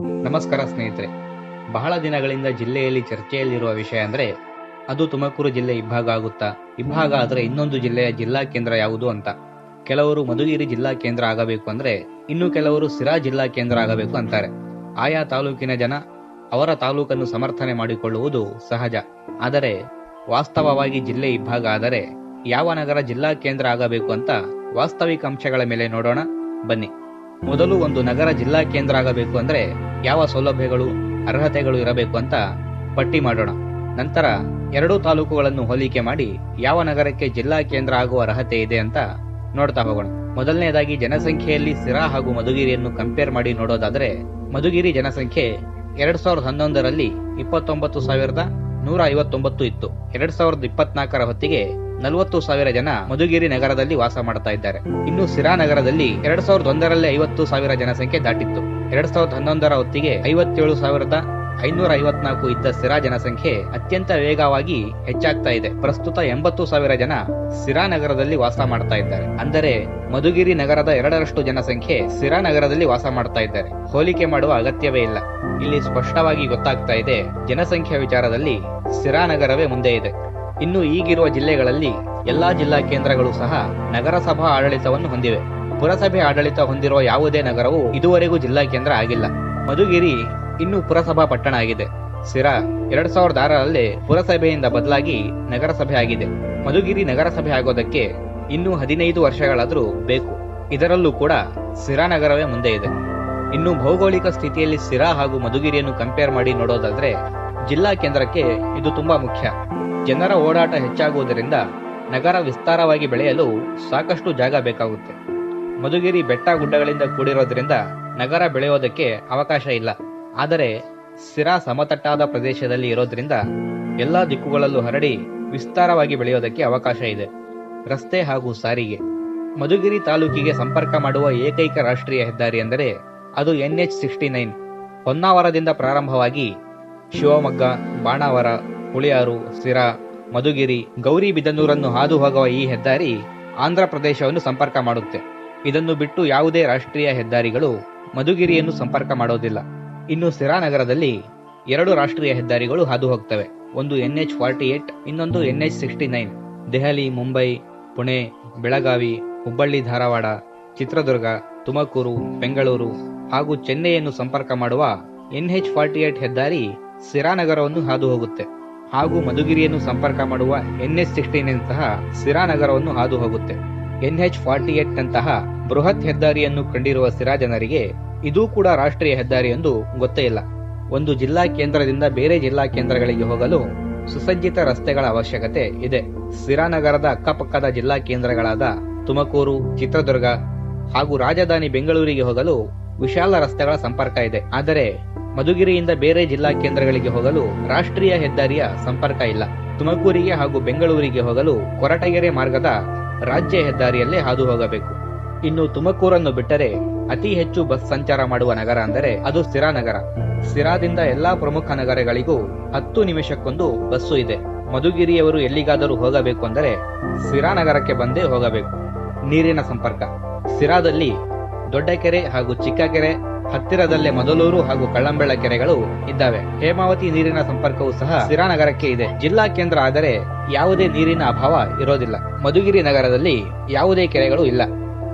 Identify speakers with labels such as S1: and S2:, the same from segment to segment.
S1: ನಮಸ್ಕಾರ ಸ್ನೇಹಿತರೆ. ಬಹಳ ದಿನಗಳಿಂದ ಜಿಲ್ಲೆಯಲ್ಲಿ ಚರ್ಚೆಯಲ್ಲಿರುವ ವಿಷಯ ಅಂದ್ರೆ ಅದು ತುಮಕೂರು ಜಿಲ್ಲೆ ಇಬ್ಬಾಗ ಆಗುತ್ತಾ? ಇಬ್ಬಾಗ ಆದರೆ ಇನ್ನೊಂದು ಜಿಲ್ಲೆಯ ಜಿಲ್ಲಾ ಕೇಂದ್ರ ಯಾವುದು ಅಂತ. ಕೆಲವರು ಮಧುಗಿರಿ ಜಿಲ್ಲಾ ಕೇಂದ್ರ ಆಗಬೇಕು ಅಂದ್ರೆ ಇನ್ನು ಕೆಲವರು ಸಿರಾ ಜಿಲ್ಲಾ ಕೇಂದ್ರ ಆಗಬೇಕು ಅಂತಾರೆ. ಆಯಾ ತಾಲೂಕಿನ ಜನ ಅವರ ತಾಲೂಕನ್ನು ಸಮರ್ಥನೆ ಮಾಡಿಕೊಳ್ಳುವುದು ಸಹಜ. ಆದರೆ ವಾಸ್ತವವಾಗಿ ಜಿಲ್ಲೆ ಇಬ್ಬಾಗ ಆದರೆ ಯಾವ ನಗರ ಜಿಲ್ಲಾ ಕೇಂದ್ರ ಆಗಬೇಕು ಅಂತ ವಾಸ್ತವಿಕ ಅಂಶಗಳ ಮೇಲೆ ನೋಡೋಣ. ಬನ್ನಿ. ಮೊದಲು ಒಂದು ನಗರ ಜಿಲ್ಲಾ ಕೇಂದ್ರ ಆಗಬೇಕು ಅಂದ್ರೆ ಯಾವ ಸೌಲಭ್ಯಗಳು, ಅರ್ಹತೆಗಳು ಇರಬೇಕು ಅಂತ ಪಟ್ಟಿ ಮಾಡೋಣ. ನಂತರ ಎರಡೂ ತಾಲೂಕುಗಳನ್ನು ಹೋಲಿಕೆ ಮಾಡಿ ಯಾವ ನಗರಕ್ಕೆ ಜಿಲ್ಲಾ ಕೇಂದ್ರ ಆಗುವ ಅರ್ಹತೆ ಇದೆ ಅಂತ ನೋಡ್ತಾ ಹೋಗೋಣ. ಮೊದಲನೇದಾಗಿ ಜನಸಂಖ್ಯೆಯಲ್ಲಿ ಸಿರಾ ಹಾಗೂ ಮಧುಗಿರಿಯನ್ನು ಕಂಪೇರ್ ಮಾಡಿ ನೋಡೋದಾದ್ರೆ ಮಧುಗಿರಿ ಜನಸಂಖ್ಯೆ ಎರಡ್ ಸಾವಿರದ ಹನ್ನೊಂದರಲ್ಲಿ ಇಪ್ಪತ್ತೊಂಬತ್ತು ಸಾವಿರದ ನೂರ ಐವತ್ತೊಂಬತ್ತು ಇತ್ತು. ಎರಡ್ ಸಾವಿರದ ಇಪ್ಪತ್ನಾಲ್ಕರ ಹೊತ್ತಿಗೆ ನಲವತ್ತು ಸಾವಿರ ಜನ ಮಧುಗಿರಿ ನಗರದಲ್ಲಿ ವಾಸ ಮಾಡ್ತಾ ಇದ್ದಾರೆ. ಇನ್ನು ಸಿರಾ ನಗರದಲ್ಲಿ ಎರಡ್ ಸಾವಿರದ ಒಂದರಲ್ಲೇ ಐವತ್ತು ಸಾವಿರ ಜನಸಂಖ್ಯೆ ದಾಟಿತ್ತು. ಎರಡ್ ಸಾವಿರದ ಹನ್ನೊಂದರ ಹೊತ್ತಿಗೆ ಐವತ್ತೇಳು ಸಾವಿರದ ಐನೂರ ಐವತ್ನಾಲ್ಕು ಇದ್ದ ಸಿರಾ ಜನಸಂಖ್ಯೆ ಅತ್ಯಂತ ವೇಗವಾಗಿ ಹೆಚ್ಚಾಗ್ತಾ ಇದೆ. ಪ್ರಸ್ತುತ ಎಂಬತ್ತು ಸಾವಿರ ಜನ ಸಿರಾ ನಗರದಲ್ಲಿ ವಾಸ ಮಾಡ್ತಾ ಇದ್ದಾರೆ. ಅಂದರೆ ಮಧುಗಿರಿ ನಗರದ ಎರಡರಷ್ಟು ಜನಸಂಖ್ಯೆ ಸಿರಾ ನಗರದಲ್ಲಿ ವಾಸ ಮಾಡ್ತಾ ಇದ್ದಾರೆ. ಹೋಲಿಕೆ ಮಾಡುವ ಅಗತ್ಯವೇ ಇಲ್ಲ. ಇಲ್ಲಿ ಸ್ಪಷ್ಟವಾಗಿ ಗೊತ್ತಾಗ್ತಾ ಇದೆ, ಜನಸಂಖ್ಯೆ ವಿಚಾರದಲ್ಲಿ ಸಿರಾ ನಗರವೇ ಮುಂದೆ ಇದೆ. ಇನ್ನು ಈಗಿರುವ ಜಿಲ್ಲೆಗಳಲ್ಲಿ ಎಲ್ಲಾ ಜಿಲ್ಲಾ ಕೇಂದ್ರಗಳು ಸಹ ನಗರಸಭಾ ಆಡಳಿತವನ್ನು ಹೊಂದಿವೆ. ಪುರಸಭೆ ಆಡಳಿತ ಹೊಂದಿರುವ ಯಾವುದೇ ನಗರವು ಇದುವರೆಗೂ ಜಿಲ್ಲಾ ಕೇಂದ್ರ ಆಗಿಲ್ಲ. ಮಧುಗಿರಿ ಇನ್ನು ಪುರಸಭಾ ಪಟ್ಟಣ ಆಗಿದೆ. ಸಿರಾ ಎರಡ್ ಸಾವಿರದ ಆರರಲ್ಲಿ ಪುರಸಭೆಯಿಂದ ಬದಲಾಗಿ ನಗರಸಭೆ ಆಗಿದೆ. ಮಧುಗಿರಿ ನಗರಸಭೆ ಆಗೋದಕ್ಕೆ ಇನ್ನೂ ಹದಿನೈದು ವರ್ಷಗಳಾದರೂ ಬೇಕು. ಇದರಲ್ಲೂ ಕೂಡ ಸಿರಾ ನಗರವೇ ಮುಂದೆ ಇದೆ. ಇನ್ನು ಭೌಗೋಳಿಕ ಸ್ಥಿತಿಯಲ್ಲಿ ಸಿರಾ ಹಾಗೂ ಮಧುಗಿರಿಯನ್ನು ಕಂಪೇರ್ ಮಾಡಿ ನೋಡೋದಾದ್ರೆ ಜಿಲ್ಲಾ ಕೇಂದ್ರಕ್ಕೆ ಇದು ತುಂಬಾ ಮುಖ್ಯ. ಜನರ ಓಡಾಟ ಹೆಚ್ಚಾಗುವುದರಿಂದ ನಗರ ವಿಸ್ತಾರವಾಗಿ ಬೆಳೆಯಲು ಸಾಕಷ್ಟು ಜಾಗ ಬೇಕಾಗುತ್ತೆ. ಮಧುಗಿರಿ ಬೆಟ್ಟ ಗುಡ್ಡಗಳಿಂದ ಕೂಡಿರೋದ್ರಿಂದ ನಗರ ಬೆಳೆಯೋದಕ್ಕೆ ಅವಕಾಶ ಇಲ್ಲ. ಆದರೆ ಸಿರಾ ಸಮತಟ್ಟಾದ ಪ್ರದೇಶದಲ್ಲಿ ಇರೋದ್ರಿಂದ ಎಲ್ಲ ದಿಕ್ಕುಗಳಲ್ಲೂ ಹರಡಿ ವಿಸ್ತಾರವಾಗಿ ಬೆಳೆಯೋದಕ್ಕೆ ಅವಕಾಶ ಇದೆ. ರಸ್ತೆ ಹಾಗೂ ಸಾರಿಗೆ. ಮಧುಗಿರಿ ತಾಲೂಕಿಗೆ ಸಂಪರ್ಕ ಮಾಡುವ ಏಕೈಕ ರಾಷ್ಟ್ರೀಯ ಹೆದ್ದಾರಿ ಎಂದರೆ ಅದು ಎನ್ಎಚ್ ಸಿಕ್ಸ್ಟಿ ನೈನ್. ಹೊನ್ನಾವರದಿಂದ ಪ್ರಾರಂಭವಾಗಿ ಶಿವಮೊಗ್ಗ, ಬಾಣಾವರ ಹುಳಿಯಾರು ಸಿರಾ ಮಧುಗಿರಿ ಗೌರಿಬಿದನೂರನ್ನು ಹಾದು ಹೋಗುವ ಈ ಹೆದ್ದಾರಿ ಆಂಧ್ರ ಪ್ರದೇಶವನ್ನು ಸಂಪರ್ಕ ಮಾಡುತ್ತೆ. ಇದನ್ನು ಬಿಟ್ಟು ಯಾವುದೇ ರಾಷ್ಟ್ರೀಯ ಹೆದ್ದಾರಿಗಳು ಮಧುಗಿರಿಯನ್ನು ಸಂಪರ್ಕ ಮಾಡೋದಿಲ್ಲ. ಇನ್ನು ಸಿರಾ ನಗರದಲ್ಲಿ ಎರಡು ರಾಷ್ಟ್ರೀಯ ಹೆದ್ದಾರಿಗಳು ಹಾದು ಹೋಗ್ತವೆ ಒಂದು ಎನ್ಎಚ್ ಫಾರ್ಟಿ ಏಟ್, ಇನ್ನೊಂದು NH sixty nine. Delhi, Mumbai, Pune, Belagavi, Hubballi, Dharwad, Chitradurga, Tumakuru, Bengaluru ಹಾಗೂ ಚೆನ್ನೈಯನ್ನು ಸಂಪರ್ಕ ಮಾಡುವ ಎನ್ಎಚ್ ಫಾರ್ಟಿ ಏಟ್ ಹೆದ್ದಾರಿ ಸಿರಾನಗರವನ್ನು ಹಾದು ಹೋಗುತ್ತೆ ಹಾಗೂ ಮಧುಗಿರಿಯನ್ನು ಸಂಪರ್ಕ ಮಾಡುವ ಎನ್ಎಚ್ ಎಚ್ ನೈನ್ ಸಹ ಸಿರಾ ನಗರವನ್ನು ಹಾದು ಹೋಗುತ್ತೆ. ಎನ್ಎಚ್ ಫಾರ್ಟಿ ಏಟ್ ನಂತಹ ಬೃಹತ್ ಹೆದ್ದಾರಿಯನ್ನು ಕಂಡಿರುವ ಸಿರಾ ಜನರಿಗೆ ಇದೂ ಕೂಡ ರಾಷ್ಟ್ರೀಯ ಹೆದ್ದಾರಿ ಎಂದು ಗೊತ್ತೇ ಇಲ್ಲ. ಒಂದು ಜಿಲ್ಲಾ ಕೇಂದ್ರದಿಂದ ಬೇರೆ ಜಿಲ್ಲಾ ಕೇಂದ್ರಗಳಿಗೆ ಹೋಗಲು ಸುಸಜ್ಜಿತ ರಸ್ತೆಗಳ ಅವಶ್ಯಕತೆ ಇದೆ. ಸಿರಾ ನಗರದ ಅಕ್ಕಪಕ್ಕದ ಜಿಲ್ಲಾ ಕೇಂದ್ರಗಳಾದ ತುಮಕೂರು, ಚಿತ್ರದುರ್ಗ ಹಾಗೂ ರಾಜಧಾನಿ ಬೆಂಗಳೂರಿಗೆ ಹೋಗಲು ವಿಶಾಲ ರಸ್ತೆಗಳ ಸಂಪರ್ಕ ಇದೆ. ಆದರೆ ಮಧುಗಿರಿಯಿಂದ ಬೇರೆ ಜಿಲ್ಲಾ ಕೇಂದ್ರಗಳಿಗೆ ಹೋಗಲು ರಾಷ್ಟ್ರೀಯ ಹೆದ್ದಾರಿಯ ಸಂಪರ್ಕ ಇಲ್ಲ. ತುಮಕೂರಿಗೆ ಹಾಗೂ ಬೆಂಗಳೂರಿಗೆ ಹೋಗಲು ಕೊರಟಗೆರೆ ಮಾರ್ಗದ ರಾಜ್ಯ ಹೆದ್ದಾರಿಯಲ್ಲೇ ಹಾದು ಹೋಗಬೇಕು. ಇನ್ನು ತುಮಕೂರನ್ನು ಬಿಟ್ಟರೆ ಅತಿ ಹೆಚ್ಚು ಬಸ್ ಸಂಚಾರ ಮಾಡುವ ನಗರ ಅಂದರೆ ಅದು ಸಿರಾ ನಗರ. ಸಿರಾದಿಂದ ಎಲ್ಲಾ ಪ್ರಮುಖ ನಗರಗಳಿಗೂ ಹತ್ತು ನಿಮಿಷಕ್ಕೊಂದು ಬಸ್ಸು ಇದೆ. ಮಧುಗಿರಿಯವರು ಎಲ್ಲಿಗಾದರೂ ಹೋಗಬೇಕು ಅಂದರೆ ಸಿರಾ ನಗರಕ್ಕೆ ಬಂದೇ ಹೋಗಬೇಕು. ನೀರಿನ ಸಂಪರ್ಕ. ಸಿರಾದಲ್ಲಿ ದೊಡ್ಡ ಕೆರೆ ಹಾಗೂ ಚಿಕ್ಕ ಕೆರೆ ಹತ್ತಿರದಲ್ಲೇ ಮೊದಲೂರು ಹಾಗೂ ಕಳ್ಳಂಬೆಳ ಕೆರೆಗಳು ಇದ್ದಾವೆ. ಹೇಮಾವತಿ ನೀರಿನ ಸಂಪರ್ಕವೂ ಸಹ ಸಿರಾನಗರಕ್ಕೆ ಇದೆ. ಜಿಲ್ಲಾ ಕೇಂದ್ರ ಆದರೆ ಯಾವುದೇ ನೀರಿನ ಅಭಾವ ಇರೋದಿಲ್ಲ. ಮಧುಗಿರಿ ನಗರದಲ್ಲಿ ಯಾವುದೇ ಕೆರೆಗಳು ಇಲ್ಲ.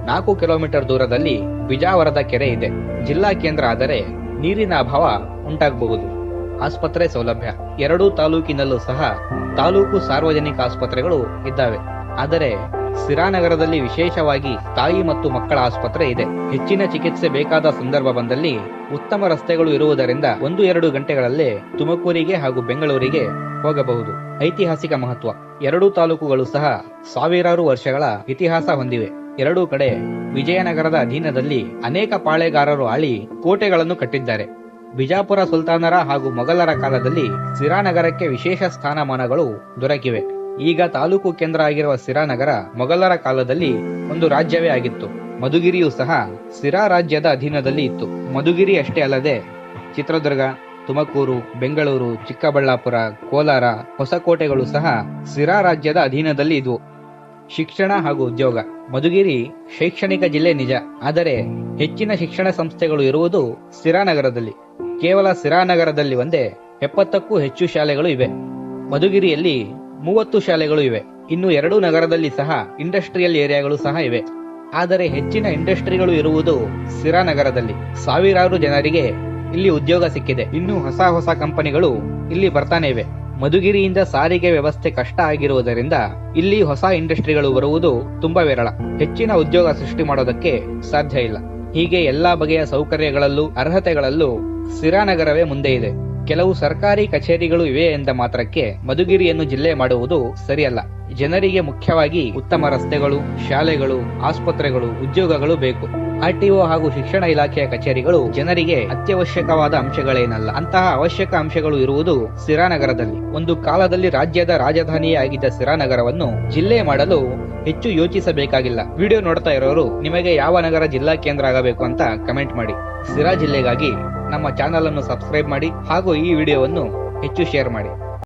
S1: ನಾಲ್ಕು ಕಿಲೋಮೀಟರ್ ದೂರದಲ್ಲಿ ಬಿಜಾವರದ ಕೆರೆ ಇದೆ. ಜಿಲ್ಲಾ ಕೇಂದ್ರ ಆದರೆ ನೀರಿನ ಅಭಾವ ಉಂಟಾಗಬಹುದು. ಆಸ್ಪತ್ರೆ ಸೌಲಭ್ಯ. ಎರಡೂ ತಾಲೂಕಿನಲ್ಲೂ ಸಹ ತಾಲೂಕು ಸಾರ್ವಜನಿಕ ಆಸ್ಪತ್ರೆಗಳು ಇದ್ದಾವೆ. ಆದರೆ ಸಿರಾನಗರದಲ್ಲಿ ವಿಶೇಷವಾಗಿ ತಾಯಿ ಮತ್ತು ಮಕ್ಕಳ ಆಸ್ಪತ್ರೆ ಇದೆ. ಹೆಚ್ಚಿನ ಚಿಕಿತ್ಸೆ ಬೇಕಾದ ಸಂದರ್ಭ ಬಂದಲ್ಲಿ ಉತ್ತಮ ರಸ್ತೆಗಳು ಇರುವುದರಿಂದ ಒಂದು ಎರಡು ಗಂಟೆಗಳಲ್ಲೇ ತುಮಕೂರಿಗೆ ಹಾಗೂ ಬೆಂಗಳೂರಿಗೆ ಹೋಗಬಹುದು. ಐತಿಹಾಸಿಕ ಮಹತ್ವ. ಎರಡೂ ತಾಲೂಕುಗಳು ಸಹ ಸಾವಿರಾರು ವರ್ಷಗಳ ಇತಿಹಾಸ ಹೊಂದಿವೆ. ಎರಡೂ ಕಡೆ ವಿಜಯನಗರದ ಅಧೀನದಲ್ಲಿ ಅನೇಕ ಪಾಳೆಗಾರರು ಆಳಿ ಕೋಟೆಗಳನ್ನು ಕಟ್ಟಿದ್ದಾರೆ. ಬಿಜಾಪುರ ಸುಲ್ತಾನರ ಹಾಗೂ ಮೊಘಲರ ಕಾಲದಲ್ಲಿ ಸಿರಾನಗರಕ್ಕೆ ವಿಶೇಷ ಸ್ಥಾನಮಾನಗಳು ದೊರಕಿವೆ. ಈಗ ತಾಲೂಕು ಕೇಂದ್ರ ಆಗಿರುವ ಸಿರಾ ನಗರ ಮೊಘಲರ ಕಾಲದಲ್ಲಿ ಒಂದು ರಾಜ್ಯವೇ ಆಗಿತ್ತು. ಮಧುಗಿರಿಯೂ ಸಹ ಸಿರಾ ರಾಜ್ಯದ ಅಧೀನದಲ್ಲಿ ಇತ್ತು. ಮಧುಗಿರಿ ಅಷ್ಟೇ ಅಲ್ಲದೆ ಚಿತ್ರದುರ್ಗ, ತುಮಕೂರು, ಬೆಂಗಳೂರು, ಚಿಕ್ಕಬಳ್ಳಾಪುರ, ಕೋಲಾರ ಹೊಸಕೋಟೆಗಳು ಸಹ ಸಿರಾ ರಾಜ್ಯದ ಅಧೀನದಲ್ಲಿ ಇದ್ವು. ಶಿಕ್ಷಣ ಹಾಗೂ ಉದ್ಯೋಗ. ಮಧುಗಿರಿ ಶೈಕ್ಷಣಿಕ ಜಿಲ್ಲೆ ನಿಜ. ಆದರೆ ಹೆಚ್ಚಿನ ಶಿಕ್ಷಣ ಸಂಸ್ಥೆಗಳು ಇರುವುದು ಸಿರಾನಗರದಲ್ಲಿ ಕೇವಲ ಸಿರಾನಗರದಲ್ಲಿ ಒಂದೇ, ಎಪ್ಪತ್ತಕ್ಕೂ ಹೆಚ್ಚು ಶಾಲೆಗಳು ಇವೆ. ಮಧುಗಿರಿಯಲ್ಲಿ ಮೂವತ್ತು ಶಾಲೆಗಳು ಇವೆ. ಇನ್ನು ಎರಡು ನಗರದಲ್ಲಿ ಸಹ ಇಂಡಸ್ಟ್ರಿಯಲ್ ಏರಿಯಾಗಳು ಸಹ ಇವೆ. ಆದರೆ ಹೆಚ್ಚಿನ ಇಂಡಸ್ಟ್ರಿಗಳು ಇರುವುದು ಸಿರಾನಗರದಲ್ಲಿ ಸಾವಿರಾರು ಜನರಿಗೆ ಇಲ್ಲಿ ಉದ್ಯೋಗ ಸಿಕ್ಕಿದೆ. ಇನ್ನು ಹೊಸ ಹೊಸ ಕಂಪನಿಗಳು ಇಲ್ಲಿ ಬರ್ತಾನೆ ಇವೆ. ಮಧುಗಿರಿಯಿಂದ ಸಾರಿಗೆ ವ್ಯವಸ್ಥೆ ಕಷ್ಟ ಆಗಿರುವುದರಿಂದ ಇಲ್ಲಿ ಹೊಸ ಇಂಡಸ್ಟ್ರಿಗಳು ಬರುವುದು ತುಂಬಾ ವಿರಳ. ಹೆಚ್ಚಿನ ಉದ್ಯೋಗ ಸೃಷ್ಟಿ ಮಾಡೋದಕ್ಕೆ ಸಾಧ್ಯ ಇಲ್ಲ. ಹೀಗೆ ಎಲ್ಲಾ ಬಗೆಯ ಸೌಕರ್ಯಗಳಲ್ಲೂ ಅರ್ಹತೆಗಳಲ್ಲೂ ಸಿರಾನಗರವೇ ಮುಂದೆ ಇದೆ. ಕೆಲವು ಸರ್ಕಾರಿ ಕಚೇರಿಗಳು ಇವೆ ಎಂದ ಮಾತ್ರಕ್ಕೆ ಮಧುಗಿರಿಯನ್ನು ಜಿಲ್ಲೆ ಮಾಡುವುದು ಸರಿಯಲ್ಲ. ಜನರಿಗೆ ಮುಖ್ಯವಾಗಿ ಉತ್ತಮ ರಸ್ತೆಗಳು, ಶಾಲೆಗಳು, ಆಸ್ಪತ್ರೆಗಳು, ಉದ್ಯೋಗಗಳು ಬೇಕು. ಆರ್ಟಿಒ ಹಾಗೂ ಶಿಕ್ಷಣ ಇಲಾಖೆಯ ಕಚೇರಿಗಳು ಜನರಿಗೆ ಅತ್ಯವಶ್ಯಕವಾದ ಅಂಶಗಳೇನಲ್ಲ. ಅಂತಹ ಅವಶ್ಯಕ ಅಂಶಗಳು ಇರುವುದು ಸಿರಾನಗರದಲ್ಲಿ. ಒಂದು ಕಾಲದಲ್ಲಿ ರಾಜ್ಯದ ರಾಜಧಾನಿಯೇ ಆಗಿದ್ದ ಸಿರಾನಗರವನ್ನು ಜಿಲ್ಲೆ ಮಾಡಲು ಹೆಚ್ಚು ಯೋಚಿಸಬೇಕಾಗಿಲ್ಲ. ವಿಡಿಯೋ ನೋಡ್ತಾ ಇರೋರು, ನಿಮಗೆ ಯಾವ ನಗರ ಜಿಲ್ಲಾ ಕೇಂದ್ರ ಆಗಬೇಕು ಅಂತ ಕಮೆಂಟ್ ಮಾಡಿ. ಸಿರಾ ಜಿಲ್ಲೆಗಾಗಿ ನಮ್ಮ ಚಾನಲ್ ಅನ್ನು ಸಬ್ಸ್ಕ್ರೈಬ್ ಮಾಡಿ ಹಾಗೂ ಈ ವಿಡಿಯೋವನ್ನು ಹೆಚ್ಚು ಶೇರ್ ಮಾಡಿ.